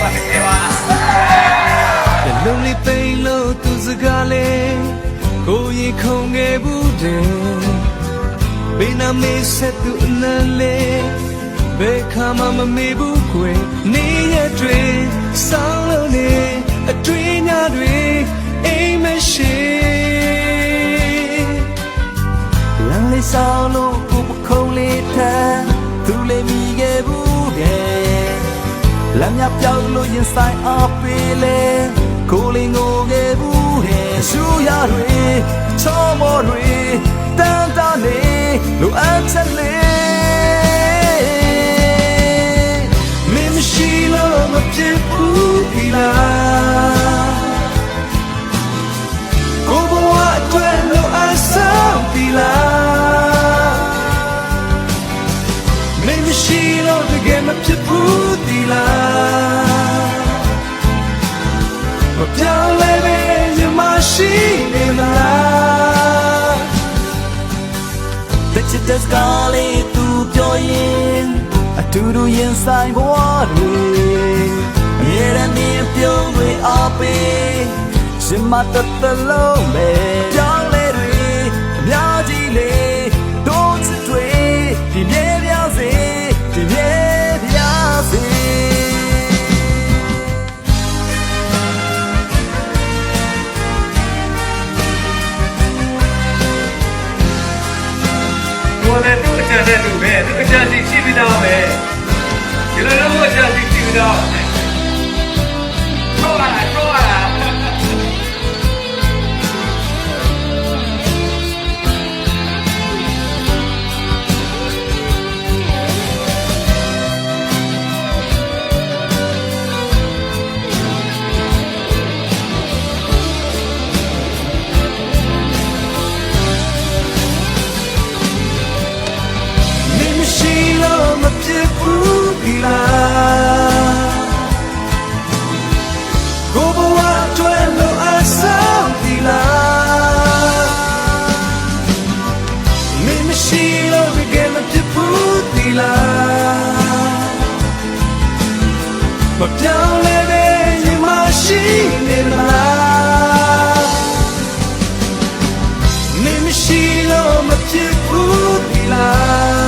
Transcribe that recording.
ပါနေပါတလုံးလေးပိန်လို့သူစကားလေးကိုရင်ခုန်ခဲ့ဘူးတယ်ဘေးနာမေးဆက်သူအလန်းလေးဘယ်ခါမှမမေ့ဘူးကွယ်နေရတွေစောင်းလို့နေအတွေ့ညတွေအိမ်မရှိလမ်းလေးစောင်းလို့ကိုပခုံးလေးထမ်းသူလေးမိခဲ့ဘူးတယ် လမ်းမြပြောက်လို့ရင်ဆိုင်အပေးလေကိုလေးငိုခဲ့ဘူးတဲ့ရှူရတွေချောမောတွေတန်တာနေလိုအပ်ချက်လေးမင်းမရှိလို့မဖြစ်ဘူးဒီလား The chitas kali tu ပြောရင်အတူတူရင်ဆိုင်ဘဝတွေအမြဲတမ်းမြင်ပြုံးတွေအပေးရှင်မတတလုံးပဲ ကိုယ်လည်းသူ့အကြံနဲ့သူပဲသူအကြံစီရှိပြီးသားပဲဒီလိုလိုအကြံစီ ဘူးဒီလားကိုဘဝအတွက်လို့အဆောင်ဒီလားမင်းမရှိလို့တကယ်မဖြစ်ဘူးဒီလားမပြောင်းလဲပဲညီမရှိနေမလားမင်းမရှိလို့မဖြစ်ဘူးဒီလား